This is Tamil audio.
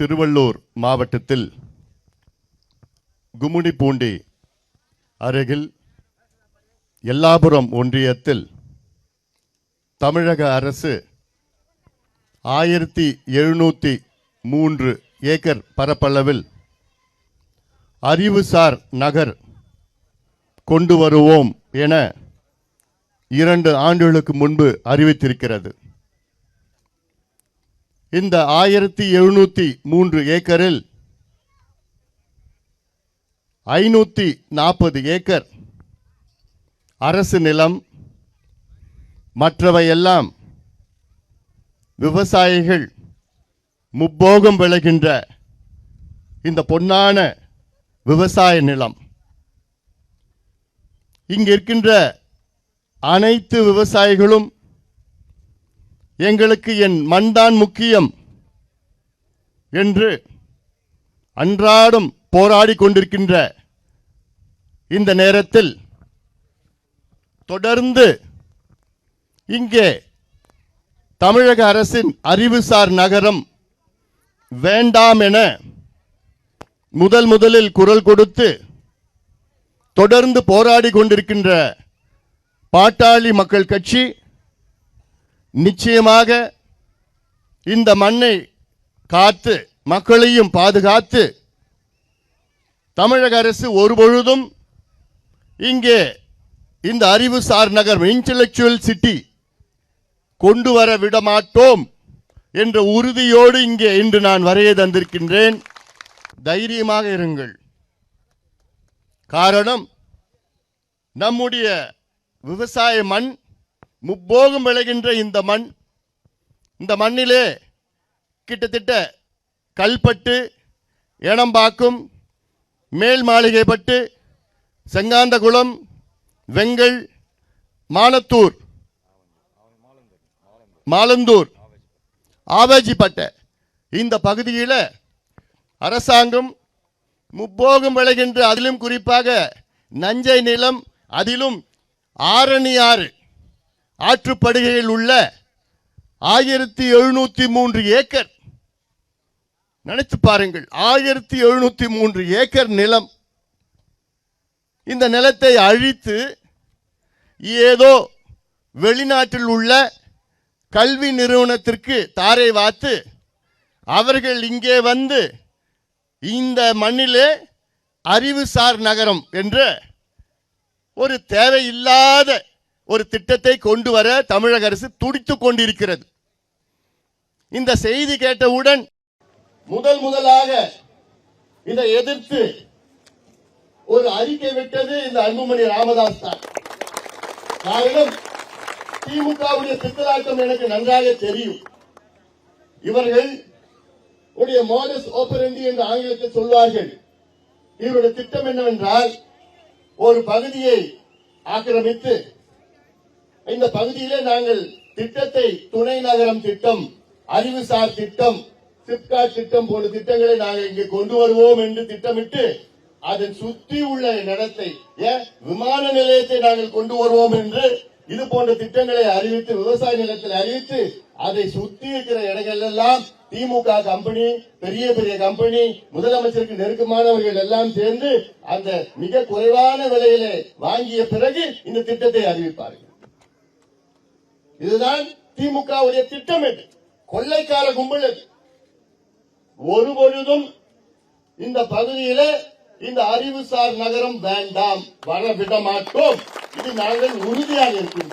திருவள்ளூர் மாவட்டத்தில் கும்மிடிப்பூண்டி அருகில் எல்லாபுரம் ஒன்றியத்தில் தமிழக அரசு ஆயிரத்தி எழுநூற்றி மூன்று ஏக்கர் பரப்பளவில் அறிவுசார் நகர் கொண்டு வருவோம் என இரண்டு ஆண்டுகளுக்கு முன்பு அறிவித்திருக்கிறது. இந்த ஆயிரத்தி எழுநூத்தி மூன்று ஏக்கரில் ஐநூத்தி நாற்பது ஏக்கர் அரசு நிலம் மற்றவையெல்லாம் விவசாயிகள் முப்போகம் விளைகின்ற இந்த பொன்னான விவசாய நிலம். இங்கு இருக்கின்ற அனைத்து விவசாயிகளும் எங்களுக்கு என் மண்தான் முக்கியம் என்று அன்றாடம் போராடி கொண்டிருக்கின்ற இந்த நேரத்தில் தொடர்ந்து இங்கே தமிழக அரசின் அறிவுசார் நகரம் வேண்டாம் என முதல் முதலில் குரல் கொடுத்து தொடர்ந்து போராடி கொண்டிருக்கின்ற பாட்டாளி மக்கள் கட்சி நிச்சயமாக இந்த மண்ணை காத்து மக்களையும் பாதுகாத்து தமிழக அரசு ஒருபொழுதும் இங்கே இந்த அறிவுசார் நகர் இன்டலெக்சுவல் சிட்டி கொண்டு வர விடமாட்டோம் என்ற உறுதியோடு இங்கே இன்று நான் வரைய தந்திருக்கின்றேன். தைரியமாக இருங்கள். காரணம் நம்முடைய விவசாய மண் முப்போகம் விளைகின்ற இந்த மண் இந்த மண்ணிலே கிட்டத்தட்ட கல்பட்டு ஏனம்பாக்கும் மேல் மாளிகைப்பட்டு செங்காந்தகுளம் வெங்கல் மானத்தூர் மாலந்தூர் ஆவேஜிப்பட்ட இந்த பகுதியில் அரசாங்கம் முப்போகம் விளைகின்ற அதிலும் குறிப்பாக நஞ்சை நிலம் அதிலும் ஆரணி ஆறு ஆற்றுப்படுகையில் உள்ள ஆயிரத்தி எழுநூத்தி மூன்று ஏக்கர். நினைத்து பாருங்கள் ஆயிரத்தி எழுநூத்தி மூன்று ஏக்கர் நிலம். இந்த நிலத்தை அழித்து ஏதோ வெளிநாட்டில் உள்ள கல்வி நிறுவனத்திற்கு தாரை வாத்து அவர்கள் இங்கே வந்து இந்த மண்ணிலே அறிவுசார் நகரம் என்ற ஒரு தேவையில்லாத ஒரு திட்டத்தை கொண்டு வர தமிழக அரசு துடித்துக் கொண்டிருக்கிறது. இந்த செய்தி கேட்டவுடன் முதல் முதலாக இதை எதிர்த்து ஒரு அறிக்கை விட்டது இந்த அன்புமணி ராமதாஸ் தான். காரணம் திமுகவுடைய பித்தலாட்டம் எனக்கு நன்றாக தெரியும். இவர்கள் உடைய மோடஸ் ஓப்பரண்டி என்று ஆங்கிலத்தில் சொல்வார்கள். இவருடைய திட்டம் என்னவென்றால் ஒரு பகுதியை ஆக்கிரமித்து இந்த பகுதியிலே நாங்கள் திட்டத்தை துணை நகரம் திட்டம் அறிவுசார் திட்டம் சிப்காட் திட்டம் போன்ற திட்டங்களை நாங்கள் இங்கே கொண்டு வருவோம் என்று திட்டமிட்டு அதன் சுற்றி உள்ள நிலத்தை ஏன் விமான நிலையத்தை நாங்கள் கொண்டு வருவோம் என்று இது போன்ற திட்டங்களை அறிவித்து விவசாய நிலத்தில் அறிவித்து அதை சுத்தி இருக்கிற இடங்கள் எல்லாம் திமுக கம்பெனி பெரிய பெரிய கம்பெனி முதலமைச்சருக்கு நெருக்கமானவர்கள் எல்லாம் சேர்ந்து அந்த மிக குறைவான விலையில வாங்கிய பிறகு இந்த திட்டத்தை அறிவிப்பார்கள். இதுதான் திமுகவுடைய திட்டம் இது கொள்ளைக்கார கும்பல் இது ஒரு பொழுதும் இந்த பகுதியில இந்த அறிவுசார் நகரம் வேண்டாம். வர விட மாட்டோம். இது நாங்கள் உறுதியாக இருக்கின்றோம்.